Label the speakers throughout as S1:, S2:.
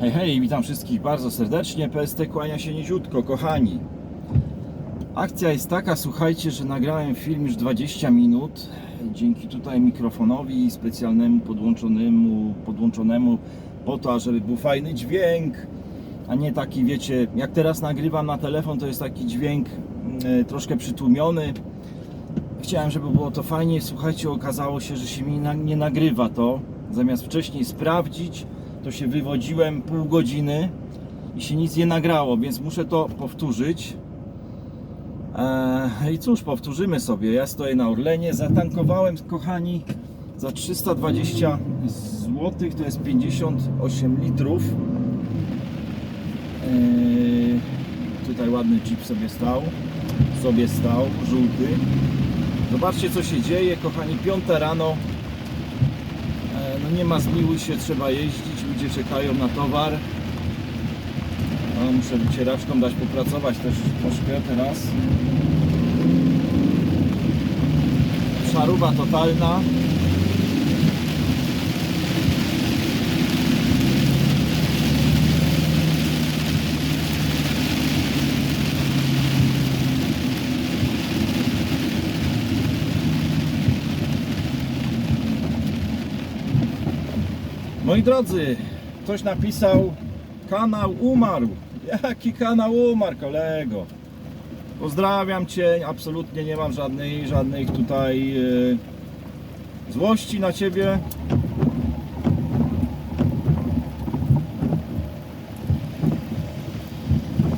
S1: Hej, hej, witam wszystkich bardzo serdecznie. PST kłania się niziutko, kochani. Akcja jest taka, słuchajcie, że nagrałem film już 20 minut. Dzięki tutaj mikrofonowi specjalnemu podłączonemu, podłączonemu po to, żeby był fajny dźwięk, a nie taki, wiecie, jak teraz nagrywam na telefon, to jest taki dźwięk mm, troszkę przytłumiony. Chciałem, żeby było to fajnie. Słuchajcie, okazało się, że się mi nie nagrywa to. Zamiast wcześniej sprawdzić, to się wywodziłem pół godziny i się nic nie nagrało, więc muszę to powtórzyć. Eee, I cóż, powtórzymy sobie. Ja stoję na Orlenie, zatankowałem, kochani, za 320 zł, to jest 58 litrów. Eee, tutaj ładny jeep sobie stał, sobie stał, żółty. Zobaczcie co się dzieje, kochani, piąte rano. E, No nie ma zmiłuj się, trzeba jeździć, ludzie czekają na towar. No, muszę wycieraczką dać popracować też troszkę teraz. Szaruba totalna. Moi drodzy, ktoś napisał kanał umarł. Jaki kanał umarł, kolego? Pozdrawiam Cię, absolutnie nie mam żadnej, żadnej tutaj e, złości na Ciebie.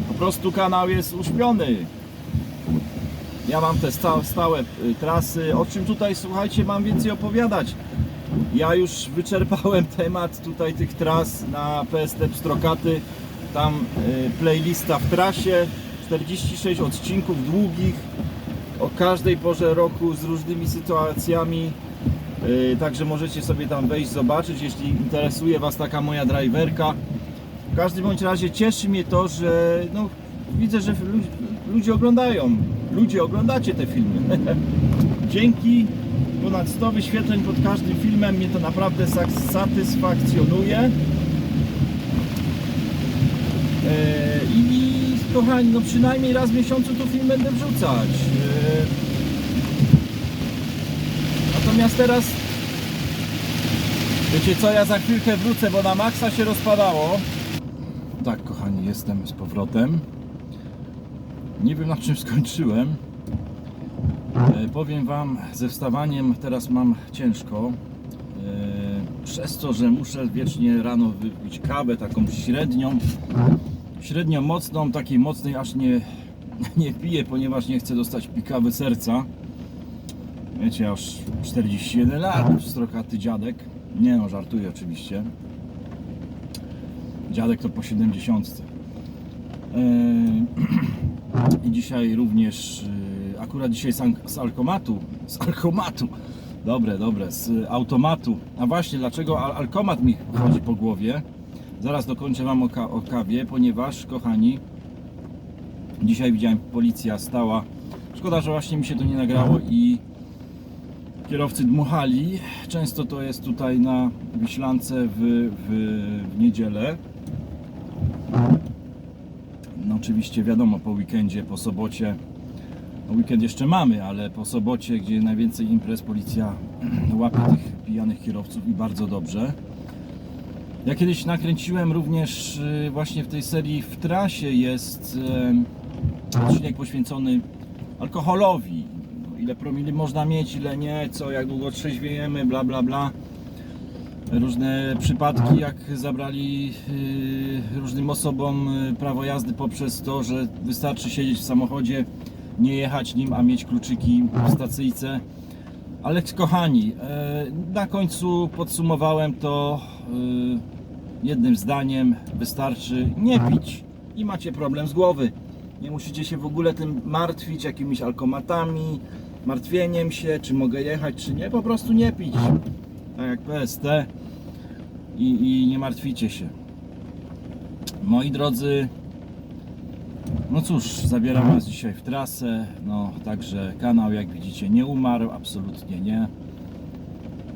S1: Po prostu kanał jest uśpiony. Ja mam te sta- stałe y, trasy, o czym tutaj, słuchajcie, mam więcej opowiadać. Ja już wyczerpałem temat tutaj tych tras na PST Pstrokaty. Tam y, playlista w trasie, 46 odcinków długich o każdej porze roku z różnymi sytuacjami. Y, Także możecie sobie tam wejść, zobaczyć, jeśli interesuje Was taka moja driverka. W każdym bądź razie cieszy mnie to, że no, widzę, że lu- ludzie oglądają. Ludzie oglądacie te filmy. Dzięki ponad 100 wyświetleń pod każdym filmem mnie to naprawdę satysfakcjonuje. Eee, I kochani, no przynajmniej raz w miesiącu tu film będę wrzucać. Eee, Natomiast teraz wiecie co, ja za chwilkę wrócę, bo na maksa się rozpadało. Tak, kochani, jestem z powrotem. Nie wiem na czym skończyłem. E, Powiem Wam, ze wstawaniem teraz mam ciężko. E, Przez to, że muszę wiecznie rano wypić kawę taką średnią, średnio mocną, takiej mocnej aż nie, nie piję, ponieważ nie chcę dostać pikawy serca. Wiecie, już 41 lat, strokaty dziadek. Nie no, żartuję oczywiście. Dziadek to po 70. E, I dzisiaj również, y, akurat dzisiaj z, z alkomatu, z alkomatu, dobre, dobre, z automatu. A właśnie, dlaczego al alkomat mi chodzi po głowie? Zaraz dokończę Wam o, ka o kawie, ponieważ, kochani, dzisiaj widziałem, policja stała. Szkoda, że właśnie mi się to nie nagrało i kierowcy dmuchali. Często to jest tutaj na Wiślance w, w, w niedzielę. No oczywiście wiadomo po weekendzie, po sobocie. No weekend jeszcze mamy, ale po sobocie, gdzie najwięcej imprez, policja łapie tych pijanych kierowców i bardzo dobrze. Ja kiedyś nakręciłem również y, właśnie w tej serii w trasie jest odcinek poświęcony alkoholowi. No, Ile promili można mieć, ile nie, co, jak długo trzeźwiejemy, bla bla bla różne przypadki, jak zabrali y, różnym osobom y, prawo jazdy poprzez to, że wystarczy siedzieć w samochodzie, nie jechać nim, a mieć kluczyki w stacyjce. Ale kochani, e, na końcu podsumowałem to y, jednym zdaniem: wystarczy nie pić i macie problem z głowy. Nie musicie się w ogóle tym martwić, jakimiś alkomatami, martwieniem się, czy mogę jechać, czy nie. Po prostu nie pić tak jak PST i, i nie martwicie się. Moi drodzy, no cóż, zabieram Was dzisiaj w trasę, no także kanał jak widzicie nie umarł, absolutnie nie.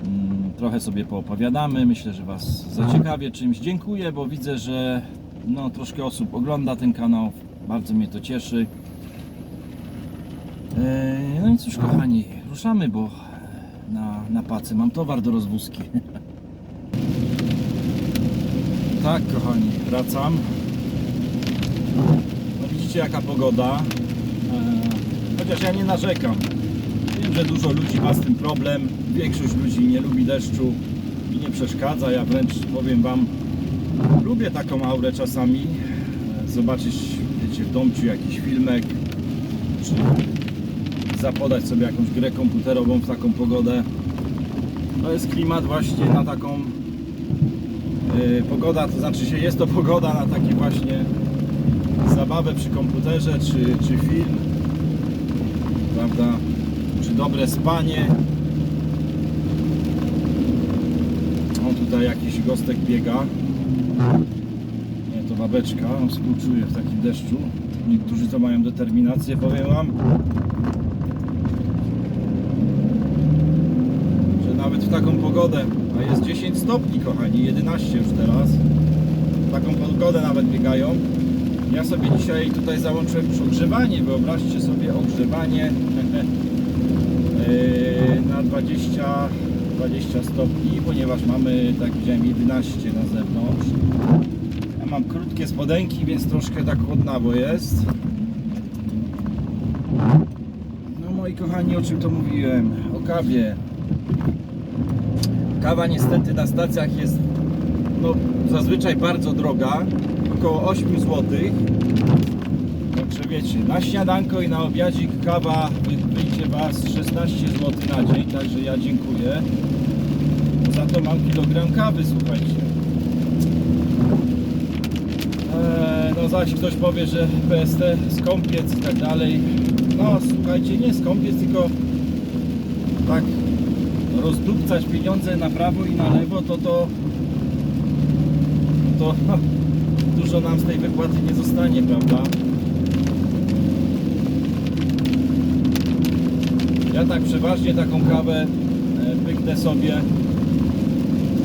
S1: Mm, trochę sobie poopowiadamy. Myślę, że Was zaciekawię czymś. Dziękuję, bo widzę, że no, troszkę osób ogląda ten kanał. Bardzo mnie to cieszy. Eee, No i cóż, kochani, ruszamy, bo na, na pacy mam towar do rozwózki. Tak, kochani, wracam. Widzicie jaka pogoda. Eee, Chociaż ja nie narzekam. Wiem, że dużo ludzi ma z tym problem. Większość ludzi nie lubi deszczu i nie przeszkadza. Ja wręcz powiem Wam, lubię taką aurę czasami. Eee, Zobaczyć, wiecie, w domciu jakiś filmek, czy zapodać sobie jakąś grę komputerową w taką pogodę. To jest klimat właśnie na taką yy, to znaczy się jest to pogoda na takie właśnie zabawę przy komputerze czy, czy film, prawda, czy dobre spanie. O tutaj jakiś gostek biega. Nie, to babeczka, on współczuje w takim deszczu. Niektórzy to mają determinację, powiem wam. że nawet w taką pogodę, a jest 10 stopni kochani, 11 już teraz, w taką pogodę nawet biegają. Ja sobie dzisiaj tutaj załączyłem już ogrzewanie, wyobraźcie sobie ogrzewanie yy, na 20, 20 stopni, ponieważ mamy, tak widziałem, 11 na zewnątrz. Ja mam krótkie spodenki, więc troszkę tak chłodnawo jest. No moi kochani, o czym to mówiłem? O kawie. Kawa niestety na stacjach jest no, zazwyczaj bardzo droga, około 8 zł. Także wiecie, na śniadanko i na obiadzik kawa wy- wyjdzie Was 16 zł na dzień, także ja dziękuję. Za to mam kilogram kawy, słuchajcie. Eee, no zaś ktoś powie, że PST skąpiec i tak dalej. No słuchajcie, nie skąpiec, tylko tak rozdupcać pieniądze na prawo i na lewo, to to, to dużo nam z tej wypłaty nie zostanie, prawda? Ja tak przeważnie taką kawę e, pyknę sobie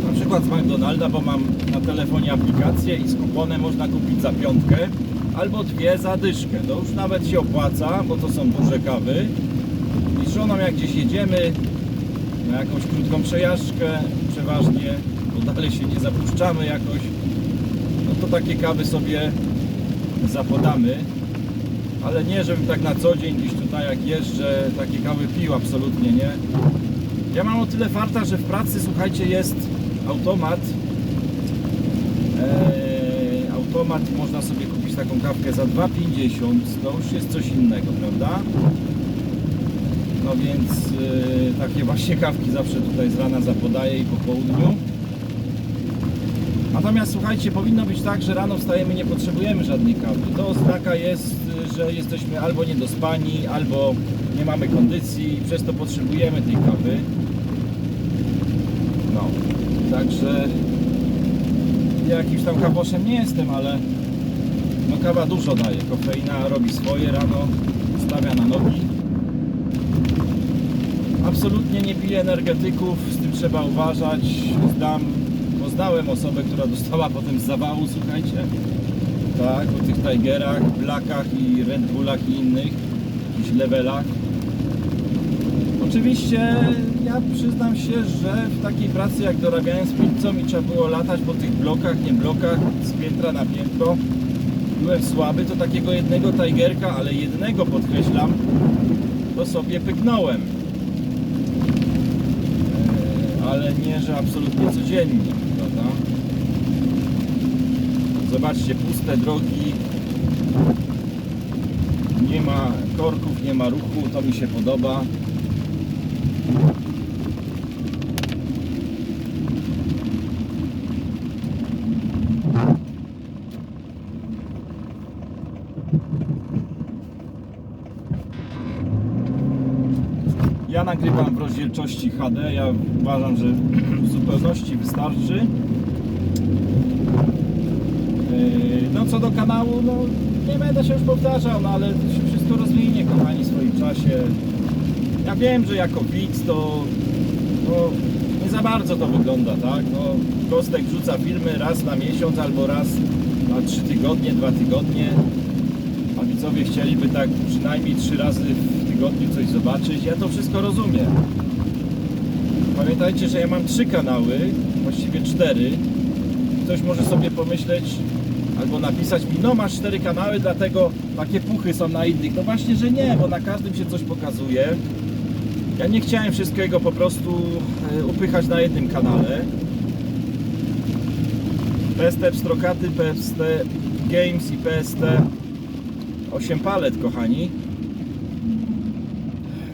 S1: na przykład z McDonalda, bo mam na telefonie aplikację i z kuponem można kupić za piątkę albo dwie za dyszkę. To już nawet się opłaca, bo to są duże kawy. I żoną jak gdzieś jedziemy, na jakąś krótką przejażdżkę przeważnie, bo dalej się nie zapuszczamy jakoś, no to takie kawy sobie zapodamy. Ale nie, żebym tak na co dzień gdzieś tutaj jak jeżdżę, takie kawy pił absolutnie nie. Ja mam o tyle farta, że w pracy, słuchajcie, jest automat. Eee, automat można sobie kupić taką kawkę za 2,50. To już jest coś innego, prawda? No więc yy, takie właśnie kawki zawsze tutaj z rana zapodaję i po południu. Natomiast słuchajcie, powinno być tak, że rano wstajemy nie potrzebujemy żadnej kawy. To oznaka jest, że jesteśmy albo niedospani, albo nie mamy kondycji i przez to potrzebujemy tej kawy. No, także ja jakimś tam kawoszem nie jestem, ale no kawa dużo daje. Kofeina robi swoje rano, stawia na nogi. Absolutnie nie piję energetyków, z tym trzeba uważać. Zdam, poznałem osobę, która dostała potem zawału, słuchajcie. Tak, o tych Tigerach, Blackach i Red Bullach i innych, jakichś levelach. Oczywiście ja przyznam się, że w takiej pracy jak dorabiałem z pizzą i trzeba było latać po tych blokach, nie blokach, z piętra na piętro, byłem słaby, to takiego jednego Tigerka, ale jednego podkreślam, to sobie pyknąłem. Eee, ale nie, że absolutnie codziennie? Zobaczcie, puste drogi, nie ma korków, nie ma ruchu, to mi się podoba. Ja nagrywam w rozdzielczości HD. Ja uważam, że w zupełności wystarczy. Yy, No co do kanału, no nie będę się już powtarzał, no ale to się wszystko rozwinie, kochani, w swoim czasie. Ja wiem, że jako widz to, nie za bardzo to wygląda, tak? No, Kostek wrzuca filmy raz na miesiąc albo raz na trzy tygodnie, dwa tygodnie. A widzowie chcieliby tak przynajmniej trzy razy w tygodniu coś zobaczyć. Ja to wszystko rozumiem. Pamiętajcie, że ja mam trzy kanały, właściwie cztery. Ktoś może sobie pomyśleć albo napisać mi, no masz cztery kanały, dlatego takie puchy są na innych. No właśnie, że nie, bo na każdym się coś pokazuje. Ja nie chciałem wszystkiego po prostu e, upychać na jednym kanale. PST Pstrokaty, PST Games i PST 8 palet, kochani.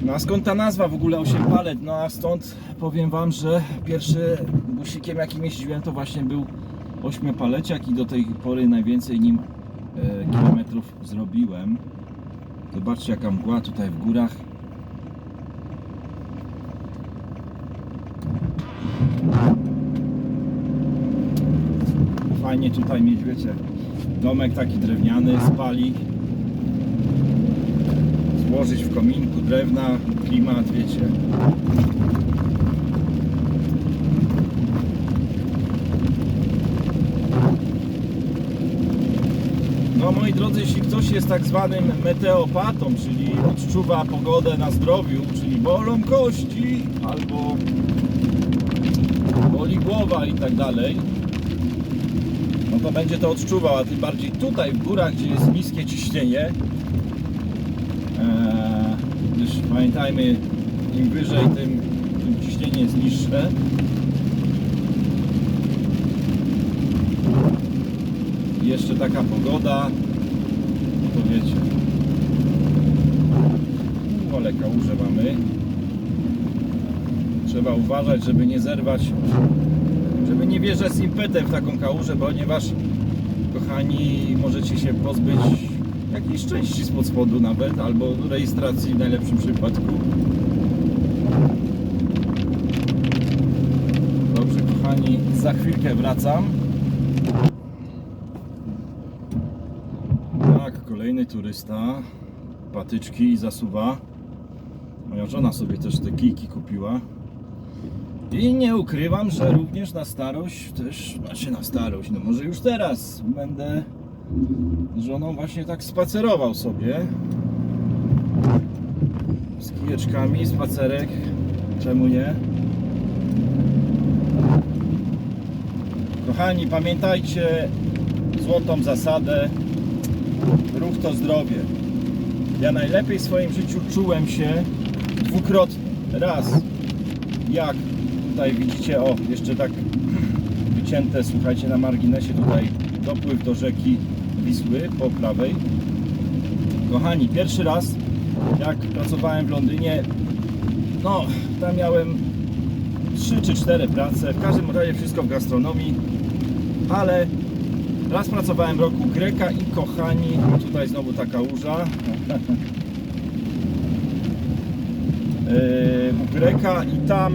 S1: No a skąd ta nazwa w ogóle 8 palet? No a stąd powiem Wam, że pierwszy busikiem jaki jeździłem to właśnie był 8 paleciak i do tej pory najwięcej nim e, kilometrów zrobiłem. Zobaczcie jaka mgła tutaj w górach. Fajnie tutaj mieć, wiecie, domek taki drewniany, spali. Złożyć w kominku drewna, klimat, wiecie. Moi drodzy, jeśli ktoś jest tak zwanym meteopatą, czyli odczuwa pogodę na zdrowiu, czyli bolą kości albo boli głowa i tak dalej, no to będzie to odczuwał, a tym bardziej tutaj w górach, gdzie jest niskie ciśnienie, eee, gdyż pamiętajmy, im wyżej, tym, tym ciśnienie jest niższe. Jeszcze taka pogoda, to wiecie, U, ale kałuże mamy. Trzeba uważać, żeby nie zerwać żeby nie wjeżdżać z impetem w taką kałużę, ponieważ kochani możecie się pozbyć jakiejś części spod spodu nawet, albo rejestracji w najlepszym przypadku. Dobrze kochani, za chwilkę wracam. Tak, kolejny turysta. Patyczki i zasuwa. Moja żona sobie też te kijki kupiła. I nie ukrywam, że również na starość też, znaczy na starość, no może już teraz będę z żoną właśnie tak spacerował sobie z kijeczkami, spacerek, czemu nie? Kochani, pamiętajcie złotą zasadę ruch to zdrowie. Ja najlepiej w swoim życiu czułem się dwukrotnie. Raz, jak tutaj widzicie, o, jeszcze tak wycięte, słuchajcie, na marginesie tutaj dopływ do rzeki Wisły po prawej. Kochani, pierwszy raz jak pracowałem w Londynie, no, tam miałem 3 czy 4 prace, w każdym razie wszystko w gastronomii, ale raz pracowałem roku Greka i kochani, tutaj znowu taka łóża, Yy, u Greka i tam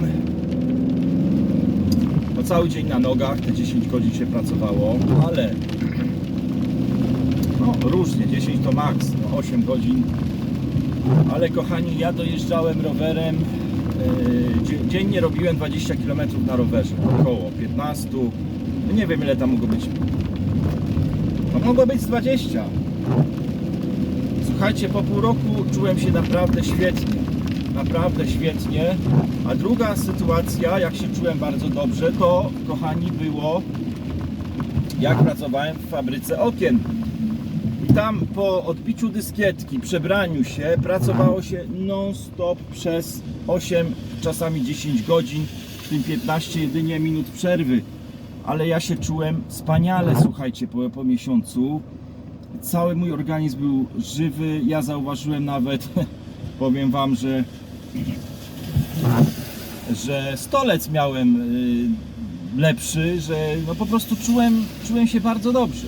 S1: no cały dzień na nogach, te 10 godzin się pracowało, ale no różnie, 10 to maks, no 8 godzin, ale kochani, ja dojeżdżałem rowerem, dzie- dziennie robiłem 20 km na rowerze, około 15, no nie wiem ile tam mogło być, no mogło być z 20. Słuchajcie, po pół roku czułem się naprawdę świetnie. Naprawdę świetnie. A druga sytuacja, jak się czułem bardzo dobrze, to kochani było jak pracowałem w fabryce okien. I tam po odbiciu dyskietki, przebraniu się, pracowało się non-stop przez 8, czasami 10 godzin, w tym 15 jedynie minut przerwy. Ale ja się czułem wspaniale, słuchajcie, po, po miesiącu. Cały mój organizm był żywy. Ja zauważyłem nawet, powiem Wam, że że stolec miałem y, lepszy, że no po prostu czułem, czułem się bardzo dobrze.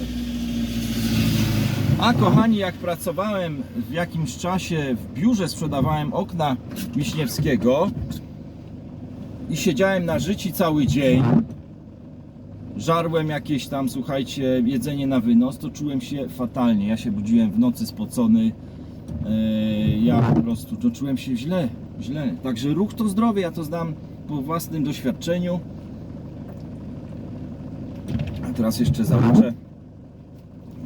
S1: A kochani, jak pracowałem w jakimś czasie w biurze, sprzedawałem okna Miśniewskiego i siedziałem na życi cały dzień, żarłem jakieś tam, słuchajcie, jedzenie na wynos, to czułem się fatalnie. Ja się budziłem w nocy spocony, Yy, ja po prostu to czułem się źle, źle. Także ruch to zdrowie, ja to znam po własnym doświadczeniu. A teraz jeszcze załączę.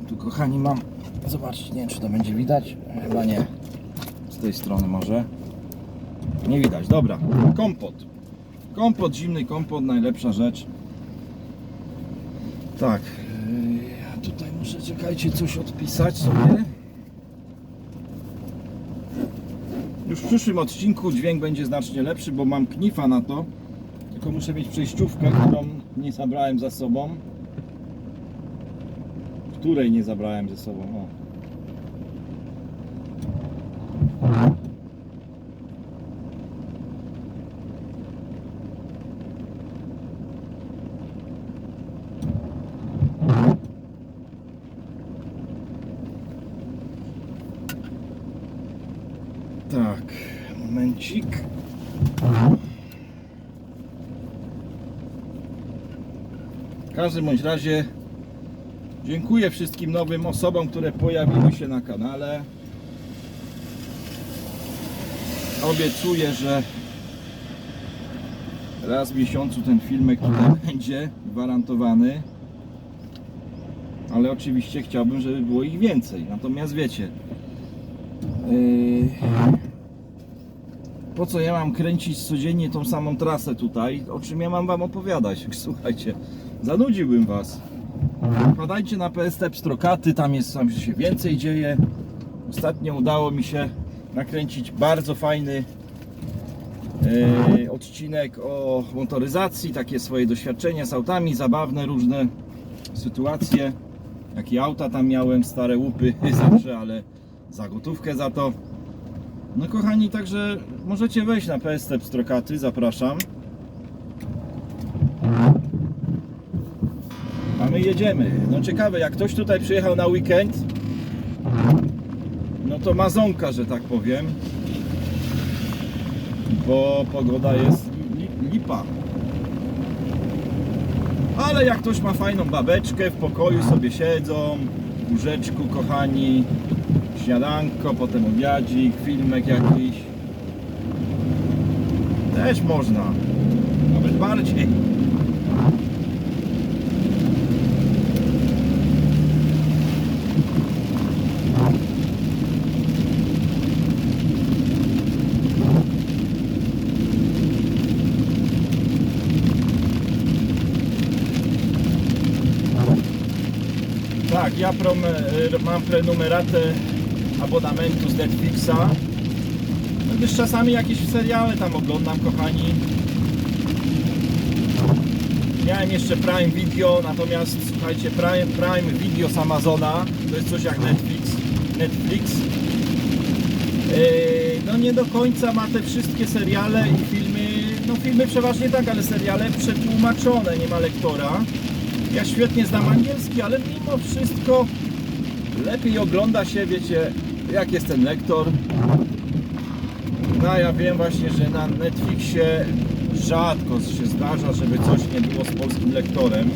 S1: Tu kochani mam. Zobaczcie, nie wiem czy to będzie widać. Chyba nie. Z tej strony może. Nie widać, dobra. Kompot. Kompot, zimny kompot, najlepsza rzecz. Tak. Ja tutaj muszę, czekajcie, coś odpisać sobie. Już w przyszłym odcinku dźwięk będzie znacznie lepszy, bo mam knifa na to. Tylko muszę mieć przejściówkę, którą nie zabrałem za sobą. Której nie zabrałem ze sobą. O. Tak, momencik. W każdym bądź razie dziękuję wszystkim nowym osobom, które pojawiły się na kanale. Obiecuję, że raz w miesiącu ten filmek tutaj będzie gwarantowany. Ale oczywiście chciałbym, żeby było ich więcej. Natomiast wiecie, Yy, Po co ja mam kręcić codziennie tą samą trasę tutaj? O czym ja mam wam opowiadać? Słuchajcie, zanudziłbym was. Wpadajcie na PST Pstrokaty, tam jest tam się więcej dzieje. Ostatnio udało mi się nakręcić bardzo fajny yy, odcinek o motoryzacji, takie swoje doświadczenia z autami, zabawne różne sytuacje. Jakie auta tam miałem, stare łupy zawsze, ale za gotówkę za to. No kochani, także możecie wejść na PST Pstrokaty, zapraszam. A my jedziemy. No ciekawe, jak ktoś tutaj przyjechał na weekend, no to mazonka, że tak powiem. Bo pogoda jest li- lipa. Ale jak ktoś ma fajną babeczkę, w pokoju sobie siedzą, w łóżeczku, kochani, śniadanko, potem obiadzik, filmek jakiś. Też można. Nawet bardziej. Tak, ja prom, e, mam prenumeratę abonamentu z Netflixa. No Gdyż czasami jakieś seriale tam oglądam, kochani. Miałem jeszcze Prime Video, natomiast słuchajcie, Prime, Prime Video z Amazona to jest coś jak Netflix. Netflix. Yy, no nie do końca ma te wszystkie seriale i filmy, no filmy przeważnie tak, ale seriale przetłumaczone, nie ma lektora. Ja świetnie znam angielski, ale mimo wszystko lepiej ogląda się, wiecie, jak jest ten lektor. No ja wiem właśnie, że na Netflixie rzadko się zdarza, żeby coś nie było z polskim lektorem.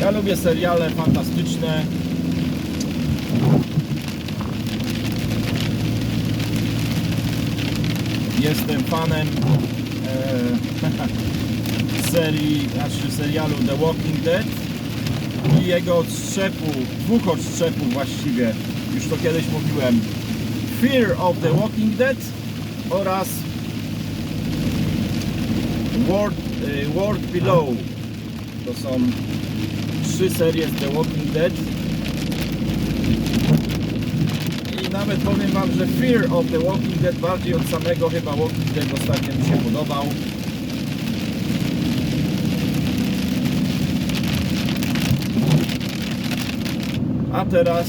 S1: Ja lubię seriale fantastyczne. Jestem fanem e, serii, znaczy serialu The Walking Dead i jego odstrzepu, dwóch odstrzepów właściwie, już to kiedyś mówiłem, Fear of the Walking Dead oraz World, e, World Below. To są trzy serie z The Walking Dead. I nawet powiem Wam, że Fear of the Walking Dead bardziej od samego chyba Walking Dead ostatnio mi się podobał. A teraz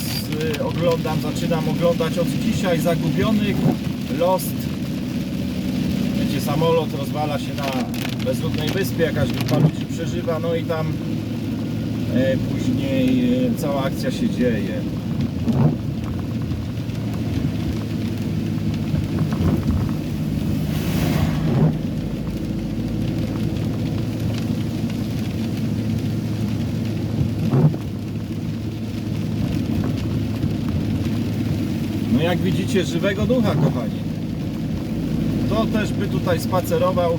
S1: y, oglądam, zaczynam oglądać od dzisiaj Zagubionych Lost. Wiecie, samolot rozwala się na bezludnej wyspie, jakaś grupa ludzi przeżywa, no i tam e, później e, cała akcja się dzieje. Jak widzicie żywego ducha, kochani. To też by tutaj spacerował e,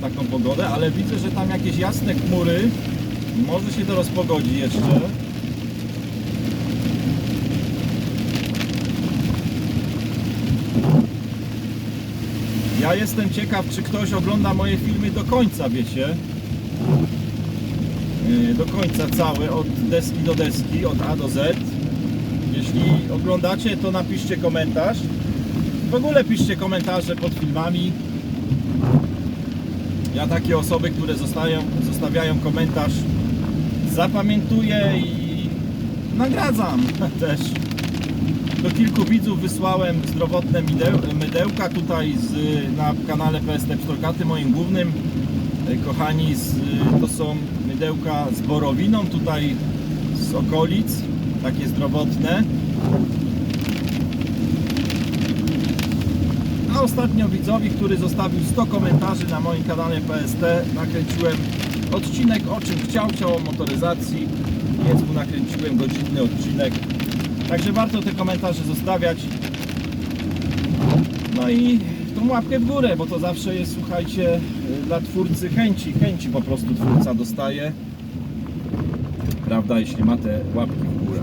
S1: taką pogodę, ale widzę, że tam jakieś jasne chmury. Może się to rozpogodzi jeszcze. Ja jestem ciekaw, czy ktoś ogląda moje filmy do końca, wiecie? Yy, Do końca całe, od deski do deski, od A do Z. Jeśli oglądacie, to napiszcie komentarz. W ogóle piszcie komentarze pod filmami. Ja takie osoby, które zostają, zostawiają komentarz, zapamiętuję i nagradzam też. Do kilku widzów wysłałem zdrowotne mydeł- mydełka tutaj z, na kanale PST Pszczolkaty, moim głównym. E, Kochani, z, to są mydełka z borowiną tutaj z okolic, takie zdrowotne. A ostatnio widzowi, który zostawił 100 komentarzy na moim kanale PST, nakręciłem odcinek o czym chciał, chciał o motoryzacji, więc mu nakręciłem godzinny odcinek. Także warto te komentarze zostawiać. No i tą łapkę w górę, bo to zawsze jest, słuchajcie, y, dla twórcy chęci. Chęci po prostu twórca dostaje. Prawda, jeśli ma te łapki w górę.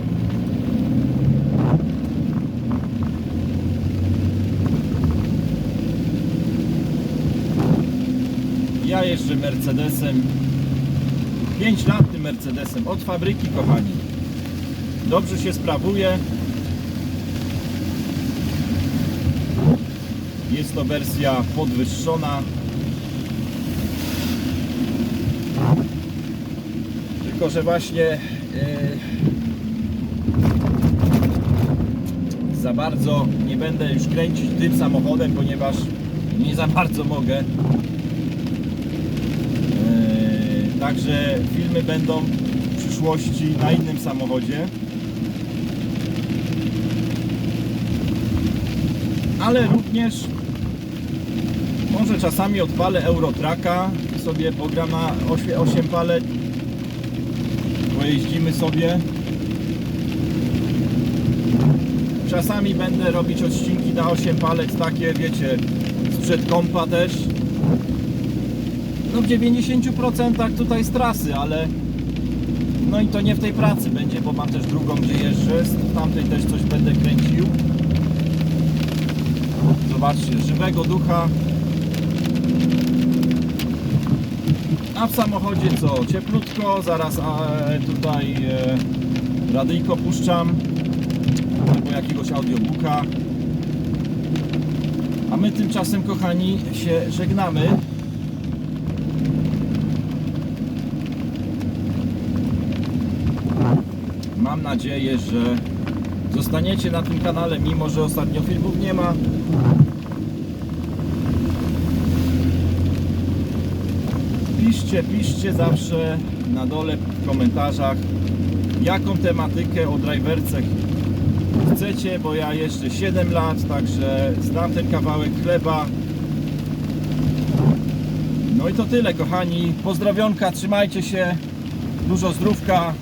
S1: Ja jeżdżę Mercedesem 5 lat tym Mercedesem od fabryki kochani dobrze się sprawuje jest to wersja podwyższona tylko że właśnie e, za bardzo nie będę już kręcić tym samochodem ponieważ nie za bardzo mogę E, Także filmy będą w przyszłości na innym samochodzie. Ale również może czasami odpalę Eurotraka sobie pogram na 8 palet. Pojeździmy sobie. Czasami będę robić odcinki na 8 palet takie, wiecie, sprzed kompa też. No w 90% tutaj z trasy, ale no i to nie w tej pracy będzie, bo mam też drugą gdzie jeżdżę, w tamtej też coś będę kręcił. Zobaczcie, żywego ducha. A w samochodzie co? Cieplutko, zaraz e, tutaj e, radyjko puszczam albo jakiegoś audiobooka. A my tymczasem, kochani, się żegnamy. Mam nadzieję, że zostaniecie na tym kanale, mimo że ostatnio filmów nie ma. Piszcie, piszcie zawsze na dole w komentarzach, jaką tematykę o driverce chcecie, bo ja jeszcze 7 lat, także znam ten kawałek chleba. No i to tyle, kochani. Pozdrowionka, trzymajcie się, dużo zdrówka.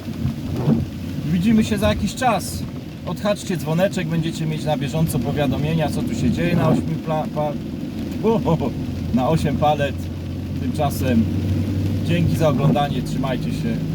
S1: Widzimy się za jakiś czas. Odhaczcie dzwoneczek, będziecie mieć na bieżąco powiadomienia, co tu się dzieje na 8 pla- pa- Uhu, na 8 palet. Tymczasem dzięki za oglądanie, trzymajcie się.